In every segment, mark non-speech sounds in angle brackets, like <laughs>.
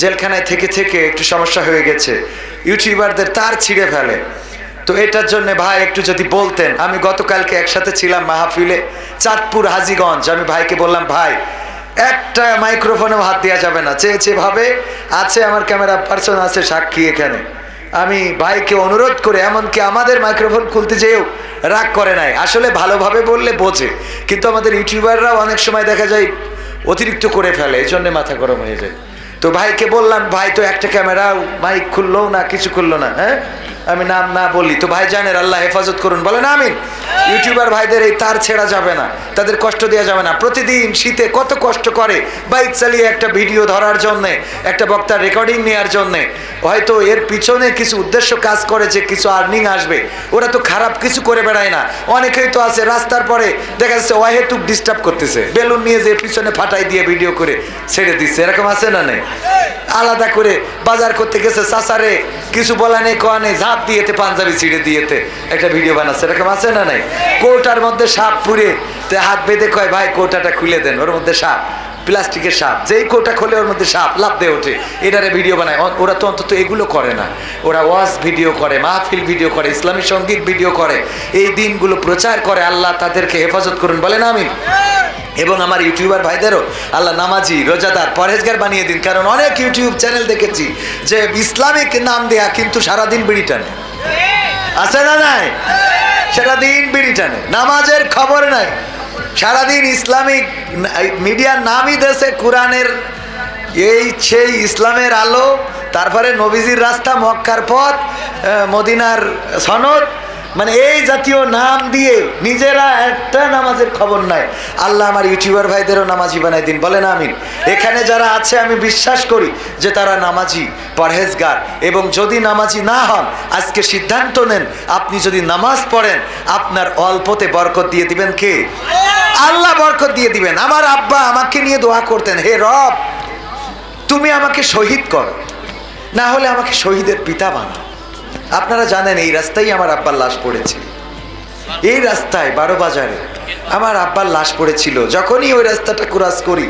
জেলখানায় থেকে থেকে একটু সমস্যা হয়ে গেছে। ইউটিউবারদের তার ছিঁড়ে ফেলে। তো এটার জন্য ভাই একটু যদি বলতেন, আমি গতকালকে একসাথে ছিলাম মাহফিলে চাঁদপুর হাজিগঞ্জ। আমি ভাইকে বললাম, ভাই, একটা মাইক্রোফোনেও হাত দেওয়া যাবে না। চেয়েছে ভাবে, আছে আমার ক্যামেরা, পার্সন আছে সাক্ষী এখানে। আমি ভাইকে অনুরোধ করে, এমনকি আমাদের মাইক্রোফোন খুলতে যেও রাগ করে নাই। আসলে ভালোভাবে বললে বোঝে, কিন্তু আমাদের ইউটিউবাররাও অনেক সময় দেখা যায় অতিরিক্ত করে ফেলে এই জন্যে মাথা গরম হয়ে যায়। তো ভাইকে বললাম ভাই তো একটা ক্যামেরা মাইক খুললো না কিছু খুললো না হ্যাঁ? আমি নাম না বলি তো ভাই জানের আল্লাহ হেফাজত করুন, বলেন আমি ইউটিউবার ভাইদের এই তার ছেড়া যাবে না, তাদের কষ্ট দেওয়া যাবে না। প্রতিদিন শীতে কত কষ্ট করে বাইক চালিয়ে একটা ভিডিও ধরার জন্যে, একটা বক্তার রেকর্ডিং নেওয়ার জন্যে। হয়তো এর পিছনে কিছু উদ্দেশ্য কাজ করে যে কিছু আর্নিং আসবে, ওরা তো খারাপ কিছু করে বেড়ায় না। অনেকেই তো আছে, রাস্তার পরে দেখা যাচ্ছে অহেতুক ডিস্টার্ব করতেছে। বেলুন নিয়ে যে পিছনে ফাটাই দিয়ে ভিডিও করে ছেড়ে দিচ্ছে, এরকম আছে না নেই? আলাদা করে বাজার করতে গেছে চাষারে কিছু বলা নেই, কোয়া নেই, ঝাঁপ দিয়েতে, পাঞ্জাবি ছিঁড়ে দিয়েতে একটা ভিডিও বানাচ্ছে। এরকম আছে না নাই? কোটার মধ্যে সাপ পুড়ে তে হাত বেঁধে কয়, ভাই, কৌটাটা খুলে দেন। ওর মধ্যে সাপ, প্লাস্টিকের সাপ, যেই কোটা খোলে ওর মধ্যে সাপ লাভ দিয়ে ওঠে। এটারে ভিডিও বানায়। ওরা তো অন্তত এগুলো করে না। ওরা ওয়াজ ভিডিও করে, মাহফিল ভিডিও করে, ইসলামী সংগীত ভিডিও করে। এই দিনগুলো প্রচার করে, আল্লাহ তাদেরকে হেফাজত করুন। বলেন আমি এবং আমার ইউটিউবার ভাইদেরও আল্লাহ নামাজি, রোজাদার, পরহেজগার বানিয়ে দিন। কারণ অনেক ইউটিউব চ্যানেল দেখেছি যে ইসলামিক নাম দেয়া কিন্তু সারাদিন বিড়ি টানে। আছে না নাই? সারাদিন বিড়ি টানে। নামাজের খবর নাই। সারাদিন ইসলামিক মিডিয়ার নামই দেশে কোরআনের এই সেই ইসলামের আলো। তারপরে নবীজির রাস্তা মক্কার পথ মদিনার সনদ মানে এই জাতীয় নাম দিয়ে নিজেরা একটা নামাজের খবর নাই। আল্লাহ আমার ইউটিউবার ভাইদেরও নামাজি বানাই দিন বলেন আমিন। এখানে যারা আছে, আমি বিশ্বাস করি যে তারা নামাজি, পরহেজগার, এবং যদি নামাজি না হন, আজকে সিদ্ধান্ত নেন, আপনি যদি নামাজ পড়েন, আপনার অল্পতে বরকত দিয়ে দিবেন কে? আল্লাহ বরকত দিয়ে দিবেন। আমার আব্বা আমাকে নিয়ে দোয়া করতেন, হে রব, তুমি আমাকে শহীদ কর। না হলে আমাকে শহীদের পিতা বানাও। আপনারা জানেন, এই রাস্তায় আমার আব্বার লাশ পড়েছিল এই রাস্তায়, বারো বাজারে, আমার আব্বার লাশ পড়েছিল। যখনই ওই রাস্তাটা ক্রস করি,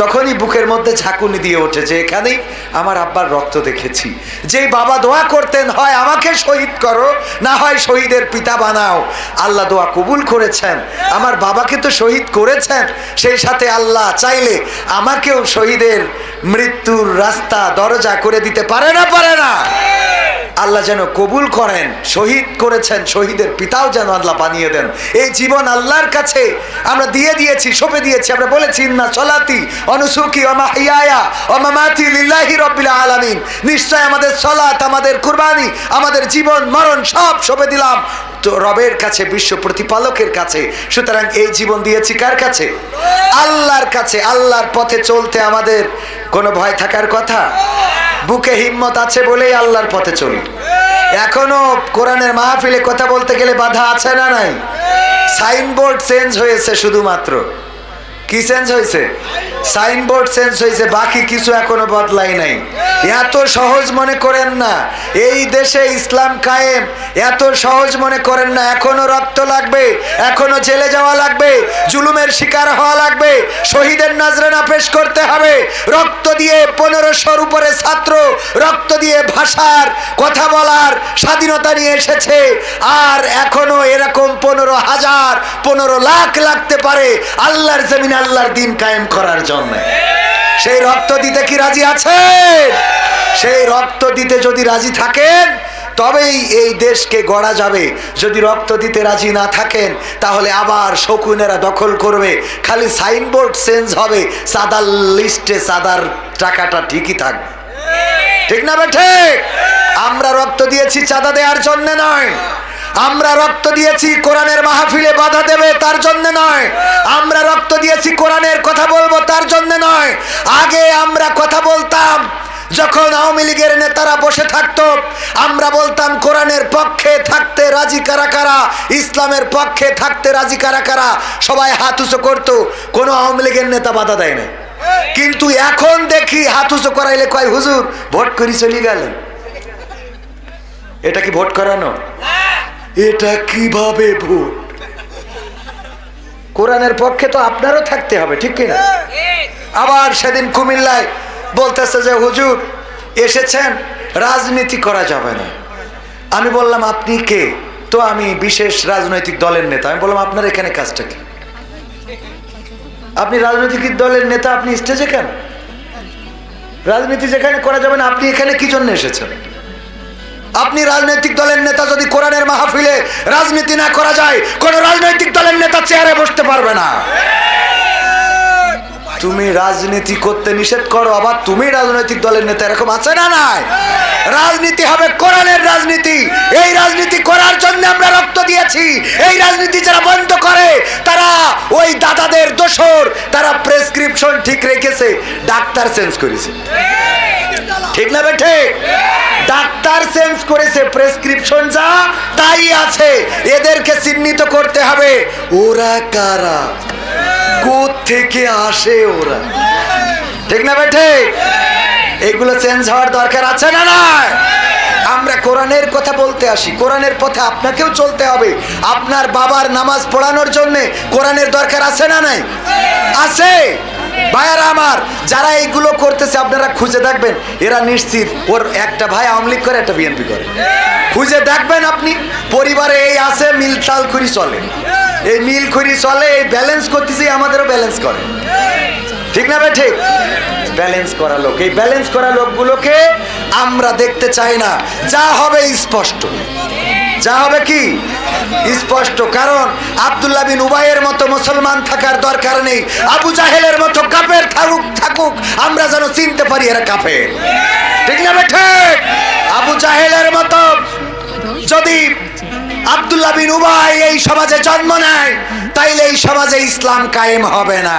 তখনই বুকের মধ্যে ঝাঁকুনি দিয়ে ওঠে যে এখানেই আমার আব্বার রক্ত দেখেছি। যে বাবা দোয়া করতেন, হয় আমাকে শহীদ করো, না হয় শহীদের পিতা বানাও। আল্লাহ দোয়া কবুল করেছেন। আমার বাবাকে তো শহীদ করেছেন। সেই সাথে আল্লাহ চাইলে আমাকেও শহীদের মৃত্যুর রাস্তা, দরজা করে দিতে পারে না পারে না। আল্লাহ যেন কবুল করেন, শহীদ করেছেন, শহীদের পিতাও যেন আল্লাহ বানিয়ে দেন। এই জীবন আল্লাহর কাছে আমরা দিয়ে দিয়েছি, সঁপে দিয়েছি। আমরা বলেছি না চলাতি অনুসুকি অমা হিয়ায়া অমামাতি লিল্লাহি রব্বিল আলামিন। নিশ্চয় আমাদের সলাত আমাদের কুরবানি, আমাদের জীবন, মরণ সব সঁপে দিলাম। তো রবের কাছে, বিশ্ব প্রতিপালকের কাছে, সুতরাং এই জীবন দিয়েছি কার কাছে? আল্লাহর কাছে, আল্লাহর পথে চলতে আমাদের কোনো ভয় থাকার কথা? বুকে হিম্মত আছে বলেই আল্লাহর পথে চলি। এখনও কোরআনের মাহফিলে কথা বলতে গেলে বাধা আছে না নাই? সাইনবোর্ড চেঞ্জ হয়েছে শুধুমাত্র। কি চেঞ্জ হয়েছে? সাইনবোর্ড চেঞ্জ হয়েছে, বাকি কিছু এখনও বদলাই নাই। এত সহজ মনে করেন না, এই দেশে ইসলাম কায়েম, এত সহজ মনে করেন না, এখনও রক্ত লাগবে, এখনও জেলে যাওয়া লাগবে, জুলুমের শিকার হওয়া লাগবে, শহীদের নাজরানা পেশ করতে হবে, রক্ত দিয়ে পনেরোশোর উপরে ছাত্র, রক্ত দিয়ে ভাষার, কথা বলার স্বাধীনতা নিয়ে এসেছে, আর এখনও এরকম পনেরো হাজার, পনেরো লাখ লাগতে পারে, আল্লাহর জমিন আল্লাহর দিন কায়েম করার জন্য। সেই রক্ত দিতে কি রাজি আছেন? সেই রক্ত দিতে যদি রাজি থাকেন, তবেই এই দেশকে গড়া যাবে। যদি রক্ত দিতে রাজি না থাকেন, তাহলে আবার শকুনেরা দখল করবে। খালি সাইনবোর্ড চেঞ্জ হবে। সাদার লিস্টে সাদার টাকাটা ঠিকই থাকবে। ঠিক না বেঠে আমরা রক্ত দিয়েছি চাঁদা দেওয়ার জন্য নয়। আমরা রক্ত দিয়েছি কোরআনের মাহফিলে বাধা দেবে, তার জন্য নয়। আমরা রক্ত দিয়েছি কোরআনের কথা বলব, তার জন্য নয়। আগে আমরা কথা বলতাম, যখন আওয়ামী লীগের নেতারা বসে থাকত, আমরা বলতাম, কোরআনের পক্ষে থাকতে রাজি কারা কারা, ইসলামের পক্ষে থাকতে রাজি কারা কারা, সবাই হাত উঁচু করতো, কোনো আওয়ামী লীগের নেতা বাধা দেয় না কিন্তু এখন দেখি হাত উঁচু করাইলে কয়, হুজুর, ভোট করি চলে গেলেন। এটা কি ভোট করানো? এটা কীভাবে ভুল কোরআনের পক্ষে তো আপনারও থাকতে হবে, ঠিক কিনা? আবার সেদিন কুমিল্লায় বলতেছে যে, হুজুর, এসেছেন, রাজনীতি করা যাবে না। আমি বললাম, আপনি কে? তো আমি বিশেষ রাজনৈতিক দলের নেতা। আমি বললাম, আপনার এখানে কাজটা কি? আপনি রাজনৈতিক দলের নেতা, আপনি স্টেজে কেন? রাজনীতি যেখানে করা যাবে না, আপনি এখানে কি জন্য এসেছেন? আপনি রাজনৈতিক দলের নেতা যদি কোরআনের মাহফিলে রাজনীতি না করা যায়, কোন রাজনৈতিক দলের নেতা চেয়ারে বসতে পারবে না। তুমি রাজনীতি করতে নিষেধ করো, আবার তুমি রাজনৈতিক দলের নেতা এরকম আছে না নাই? রাজনীতি হবে কোরআনের রাজনীতি। এই রাজনীতি করার জন্য আমরা রক্ত দিয়েছি। এই রাজনীতি যারা বন্ধ করে, তারা ওই দাদাদের দোষর, তারা প্রেসক্রিপশন ঠিক রেখেছে, ডাক্তার চেঞ্জ করেছে। ঠিক না বেঠে ডাক্তার চেঞ্জ করেছে প্রেসক্রিপশন যা তাই আছে। এদেরকে চিহ্নিত করতে হবে। ওরা কারা? থেকে আসে ওরা? ঠিক না বেঠে এগুলো চেঞ্জ হওয়ার দরকার আছে না না আমরা কোরআনের কথা বলতে আসি। কোরআনের পথে আপনাকেও চলতে হবে। আপনার বাবার নামাজ পড়ানোর জন্য কোরআনের দরকার আছে না নাই? আছে। ভাইয়ারা আমার, যারা এইগুলো করতেছে, আপনারা খুঁজে দেখবেন। এরা নিশ্চিত, ওর একটা ভাই আওয়ামী লীগ করে, একটা বিএনপি করে। খুঁজে দেখবেন আপনি, পরিবারে এই আছে, মিল তাল করি চলে। এই মিল করি চলে, এই ব্যালেন্স করতেছে আমাদেরও ব্যালেন্স করে। ঠিক না ভাই ঠিক? ব্যালেন্স করা লোক। এই ব্যালেন্স করা লোকগুলোকে আমরা দেখতে চাই না। যা হবে স্পষ্ট। যা হবে কি? স্পষ্ট কারণ আব্দুল্লাহ বিন উবাইয়ের মতো মুসলমান থাকার দরকার নেই। আবু জাহেলের মতো কাপের থাকুক থাকুক আমরা যেন চিনতে পারি এরা কাপের। ঠিক না বেঠে? আবু জাহেলের মতো যদি আব্দুল্লাহ বিন উবাই এই সমাজে জন্ম নেয় তাইলে এই সমাজে ইসলাম কায়েম হবে না।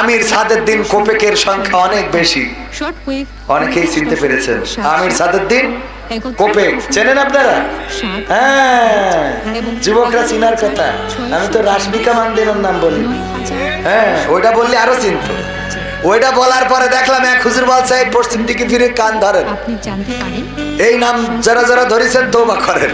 আমির সাদের দিন কোপেকের সংখ্যা অনেক বেশি। অনেকেই চিনতে পেরেছেন। আমির সাদের চেনেন আপনারা? হ্যাঁ। যুবকরা চিনার কথা। আমি তো রাশমিকা মান্দিনের নাম বলি। হ্যাঁ ওইটা বললে আরও চিনত ওইটা বলার পরে দেখলাম এক হুজুর বল সাহেব পশ্চিম দিকে ফিরে কান ধরেন। আপনি জানতে পারেন। এই নাম যারা যারা ধরেছেন তৌবা করেন।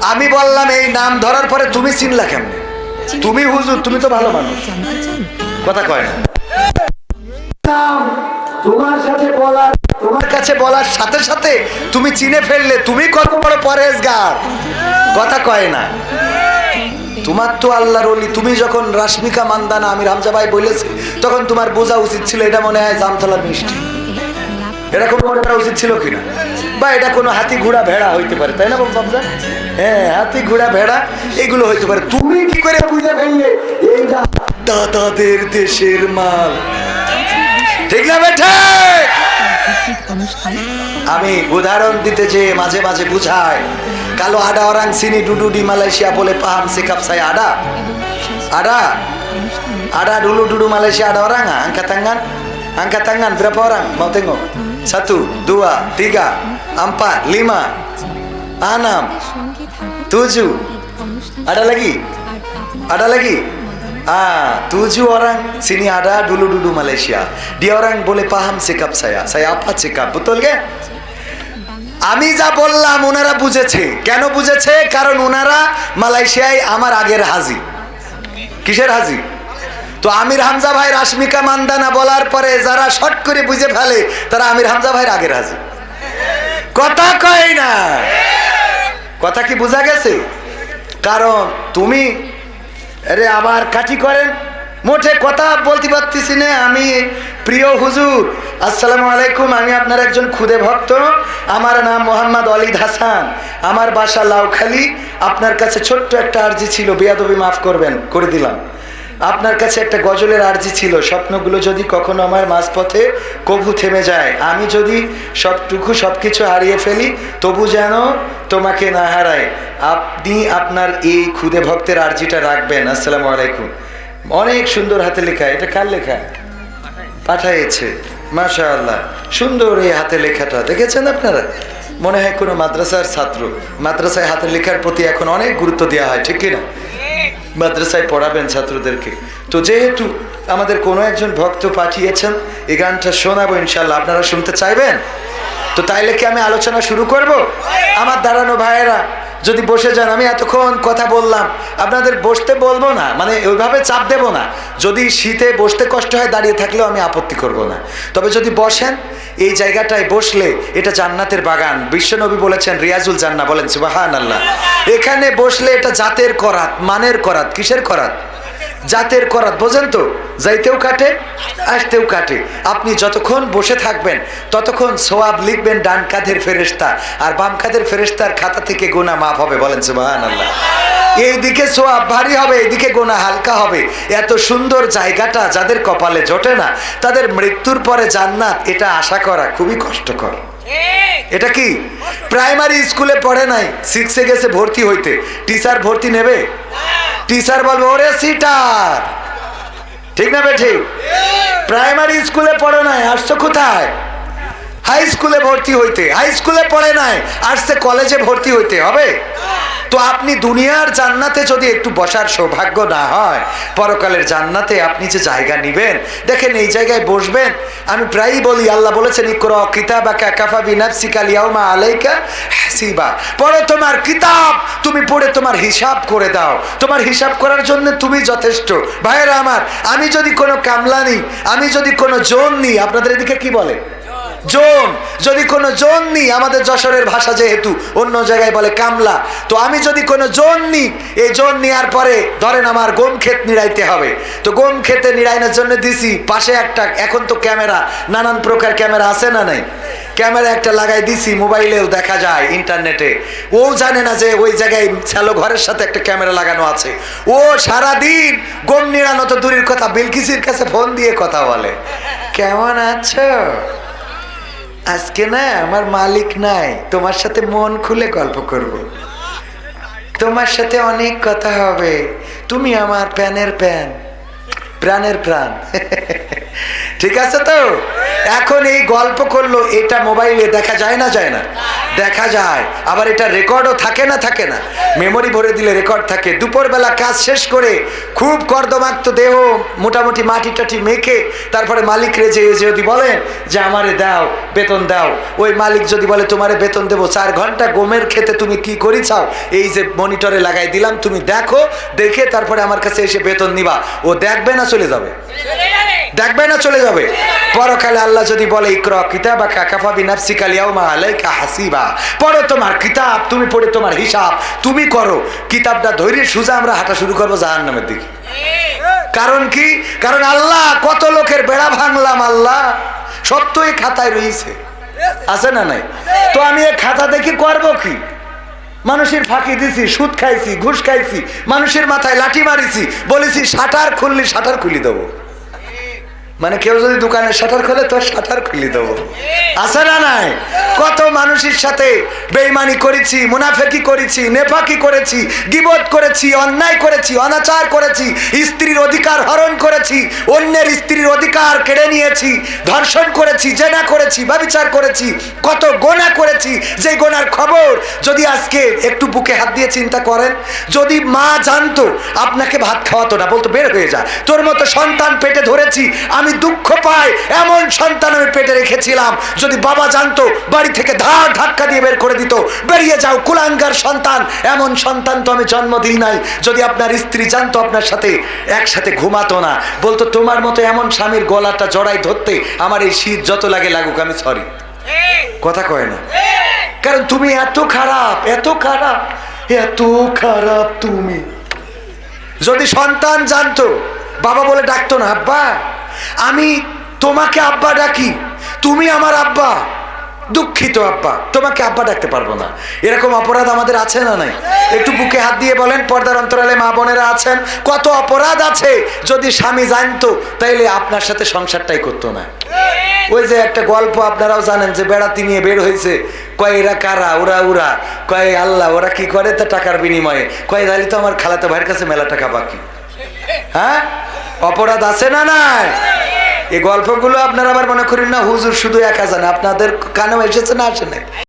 আমি বললাম এই নাম ধরার পরে তুমি চিনলা কেমনে? তুমি হুজুর তুমি তো ভালো মানুষ। কথা কয় না। তোমার সাথে বলার তোমার কাছে বলার সাথে সাথে তুমি চিনে ফেললে, তুমি কত বড় পরেজগার কথা কয় না। তোমার তো আল্লাহর অলি তুমি যখন রাশমিকা মান্দানা, আমি রামজা ভাই বলেছি, তখন তোমার বোঝা উচিত ছিল এটা মনে হয় জামতলার মিষ্টি। লাভ এরকম মনে করা উচিত ছিল কিনা? বা এটা কোনো হাতি ঘোড়া ভেড়া হইতে পারে, তাই না বাবজা হ্যাঁ হাতি ঘোড়া ভেড়া, এগুলো হইতে পারে। তুমি কি করে বুঝে ফেললে দাদাদের দেশের মাল? ঠিক না বেঠে? আমি উদাহরণ দিতে যে মাঝে মাঝে বুঝায় কালো আডা অরাং সিনি ডুডুডি মালয়েশিয়া বলে পাহাম শেখাপ সাই আডা আডা আডা ডুলু ডুডু মালয়েশিয়া আডা অরাং আঙ্কা তাঙ্গান আঙ্কা তাঙ্গান বিরাপ অরাং মতেন সাতু দুয়া দিগা আম্পা লিমা আনাম তুজু আডা লাগি আডা লাগি ah tujuh orang, sini ada dulu dulu Malaysia. Dia orang boleh paham sikap saya. Saya apa sikap? আমি যা বললাম, ওনারা বুঝেছে। কেন বুঝেছে? কারণ ওনারা মালয়েশিয়ায় আমার আগের হাজি। কিসের হাজি? তো আমির হামজা ভাই রাশমিকা মান্দানা বলার পরে যারা শর্ট করে বুঝে ফেলে, তারা আমির হামজা ভাইয়ের আগের হাজি। কথা কয় না। কথা কি বোঝা গেছে? কারণ তুমি আরে আবার কাটি করেন। মোটে কথা বলতে পারতেছি না, আমি প্রিয় হুজুর। আসসালামু আলাইকুম, আমি আপনার একজন খুদে ভক্ত। আমার নাম মোহাম্মদ অলিদ হাসান। আমার বাসা লাউখালি। আপনার কাছে ছোট্ট একটা আর্জি ছিল, বেয়াদবি মাফ করবেন, করে দিলাম। আপনার কাছে একটা গজলের আর্জি ছিল, স্বপ্নগুলো যদি কখনো আমার মাঝপথে কবু থেমে যায়, আমি যদি সবটুকু সব কিছু হারিয়ে ফেলি, তবু যেন তোমাকে না হারায়। আপনি আপনার এই খুদে ভক্তের আর্জিটা রাখবেন। আসসালামু আলাইকুম। অনেক সুন্দর হাতে লেখা, এটা কার লেখা? পাঠাইছে মাশা আল্লাহ সুন্দর এই হাতে লেখাটা, দেখেছেন আপনারা? মনে হয় কোনো মাদ্রাসার ছাত্র, মাদ্রাসায় হাতে লেখার প্রতি এখন অনেক গুরুত্ব দেওয়া হয়, ঠিক কিনা? মাদ্রাসায় পড়াবেন ছাত্রদেরকে। তো যেহেতু আমাদের কোনো একজন ভক্ত পাঠিয়েছেন, এই গানটা শোনাবো ইনশাল্লাহ আপনারা শুনতে চাইবেন? তো তাইলে কি আমি আলোচনা শুরু করব? আমার দাঁড়ানো ভাইয়েরা যদি বসে যান, আমি এতক্ষণ কথা বললাম। আপনাদের বসতে বলব না মানে ওইভাবে চাপ দেব না। যদি শীতে বসতে কষ্ট হয়, দাঁড়িয়ে থাকলেও আমি আপত্তি করব না। তবে যদি বসেন, এই জায়গাটায় বসলে এটা জান্নাতের বাগান। বিশ্বনবী বলেছেন, রিয়াজুল জান্না বলেন সুবাহান আল্লাহ এখানে বসলে এটা জাতের করাত, মানের করাত, কিসের করাত? জাতের করাত, বোঝেন তো? যাইতেও কাটে, আসতেও কাটে। আপনি যতক্ষণ বসে থাকবেন, ততক্ষণ সোয়াব লিখবেন ডান কাঁধের ফেরেস্তা আর বাম কাঁধের ফেরেস্তার খাতা থেকে গোনা মাফ হবে, বলেন সুবাহান আল্লাহ এইদিকে সোয়াব ভারী হবে, এইদিকে গোনা হালকা হবে। এত সুন্দর জায়গাটা যাদের কপালে জোটে না, তাদের মৃত্যুর পরে জান্নাত, এটা আশা করা খুবই কষ্টকর। এটা কি? প্রাইমারি স্কুলে পড়ে নাই, সিক্সে গেছে ভর্তি হইতে। টিচার ভর্তি নেবে? টিচার বলবে ওরে সিটার। ঠিক না বেঠিক প্রাইমারি স্কুলে পড়ো নাই আসছো কোথায়? হাই স্কুলে ভর্তি হইতে। হাই স্কুলে পড়ে নাই আসছে কলেজে ভর্তি হইতে হবে। তো আপনি দুনিয়ার জান্নাতে যদি একটু বসার সৌভাগ্য না হয়, পরকালের জান্নাতে আপনি যে জায়গা নিবেন, দেখেন এই জায়গায় বসবেন, আমি প্রায়ই বলি, আল্লাহ বলেছেন, ইকর কিতাবা কাফা বিনাফসিকা লিয়াউমা আলাইকা হাসিবা। পড়ো তোমার কিতাব, তুমি পড়ে তোমার হিসাব করে দাও। তোমার হিসাব করার জন্য তুমি যথেষ্ট। ভাইয়েরা আমার, আমি যদি কোনো কামলা নিই, আমি যদি কোনো জোন নিই, আপনাদের এদিকে কি বলে? জোন। যদি কোনো জোন নিই, আমাদের যশোরের ভাষা যেহেতু অন্য জায়গায় বলে কামলা, তো আমি যদি কোনো জোন নিই এই জোন নেওয়ার পরে ধরেন আমার গম ক্ষেত নিড়াইতে হবে। তো গম ক্ষেতে নিড়াইনের জন্য দিছি পাশে একটা, এখন তো ক্যামেরা, নানান প্রকার ক্যামেরা আছে না নাই? ক্যামেরা একটা লাগাই দিছি, মোবাইলেও দেখা যায় ইন্টারনেটে। ও জানে না যে ওই জায়গায় শ্যালো ঘরের সাথে একটা ক্যামেরা লাগানো আছে। ও সারাদিন গম নিড়ানো তো দূরের কথা, বিলকিসির কাছে ফোন দিয়ে কথা বলে। কেমন আছো? আজকে না আমার মালিক নাই। তোমার সাথে মন খুলে গল্প করব। তোমার সাথে অনেক কথা হবে। তুমি আমার প্যানের প্যান, প্রাণের প্রাণ। <laughs> ঠিক আছে তো? এখন এই গল্প করল, এটা মোবাইলে দেখা যায় না যায় না? দেখা যায়। আবার এটা রেকর্ডও থাকে না থাকে না। মেমোরি ভরে দিলে রেকর্ড থাকে। দুপুরবেলা কাজ শেষ করে খুব কর্দমাক্ত দেহ মোটামুটি মাটি টাটি মেখে তারপরে মালিক রেজে যদি বলেন যে আমারে দাও, বেতন দাও। ওই মালিক যদি বলে, তোমারে বেতন দেবো, চার ঘণ্টা গমের খেতে তুমি কি করি চাও এই যে মনিটরে লাগাই দিলাম, তুমি দেখো, দেখে তারপরে আমার কাছে এসে বেতন নিবা। ও দেখবে না চলে যাবে? দেখবে না চলে যাবে? পরকালে আল্লাহ যদি বলে, ইকর কিতাবা কাফা বিনাফসিকা লিয়াউমা আলাইকা হাসিবা। পড়ো তোমার কিতাব, তুমি পড়ে তোমার হিসাব, তুমি করো। কিতাবটা ধৈর্য সুজা আমরা হাঁটা শুরু করব জাহান্নামের দিকে। কারণ কি? কারণ আল্লাহ, কত লোকের বেড়া ভাঙলাম আল্লাহ, সব তো এই খাতায় রয়েছে। আছে না নাই? তো আমি এই খাতা দেখি করব কি? মানুষের ফাঁকি দিছি, সুদ খাইছি, ঘুষ খাইছি, মানুষের মাথায় লাঠি মারিছি, বলেছি, শাটার খুললি, শাটার খুলি দেবো। মানে কেউ যদি দোকানে শাটার খোলে, তো শাটার খুলি দেবো। আছে না নাই? কত মানুষের সাথে বেইমানি করেছি, মুনাফেকি করেছি, নেফাকি করেছি, গিবত করেছি, অন্যায় করেছি, অনাচার করেছি, স্ত্রীর অধিকার হরণ করেছি, অন্যের স্ত্রীর অধিকার কেড়ে নিয়েছি, ধর্ষণ করেছি, জেনা করেছি, ব্যবিচার করেছি, কত গোনা করেছি যে গোনার খবর যদি আজকে একটু বুকে হাত দিয়ে চিন্তা করেন, যদি মা জানতো আপনাকে ভাত খাওয়াতো না, বলতো, বের হয়ে যা, তোর মতো সন্তান পেটে ধরেছি, আমি দুঃখ পাই, এমন সন্তান আমি পেটে রেখেছিলাম। যদি বাবা জানতো, বাড়ি থেকে ধার ধাক্কা দিয়ে বের করে দিত, বেরিয়ে যাও, কুলাঙ্গার সন্তান, এমন সন্তান তো আমি জন্ম দিই নাই। যদি আপনার স্ত্রী জানতো আপনার সাথে একসাথে ঘুমাতো না বলতো, তোমার মতো এমন স্বামীর গলাটা জড়াই ধরতে আমার এই শীত যত লাগে লাগুক, আমি সরি কথা কয় না। কারণ তুমি এত খারাপ এত খারাপ এত খারাপ তুমি। যদি সন্তান জানতো, বাবা বলে ডাকতো না, আব্বা, আমি তোমাকে আব্বা ডাকি, তুমি আমার আব্বা। দুঃখিত আব্বা, তোমাকে আব্বা ডাকতে পারব না। এরকম অপরাধ আমাদের আছে না নাই? একটু বুকে হাত দিয়ে বলেন, পর্দার অন্তরালে মা বোনেরা আছেন? কত অপরাধ আছে? যদি স্বামী জানতো, তাইলে আপনার সাথে সংসারটাই করতো না। ওই যে একটা গল্প আপনারাও জানেন যে বেড়াতি নিয়ে বের হয়েছে কয়, এরা কারা? ওরা ওরা কয়, আল্লাহ, ওরা কি করে তা টাকার বিনিময়ে? কয় তাহলে তো আমার খালাতো ভাইয়ের কাছে মেলা টাকা বাকি। হ্যাঁ? অপরাধ আছে না নাই? এই গল্পগুলো আপনারা আবার মনে করেন না, হুজুর শুধু একা জানে, আপনাদের কানেও এসেছে না আসে নাই।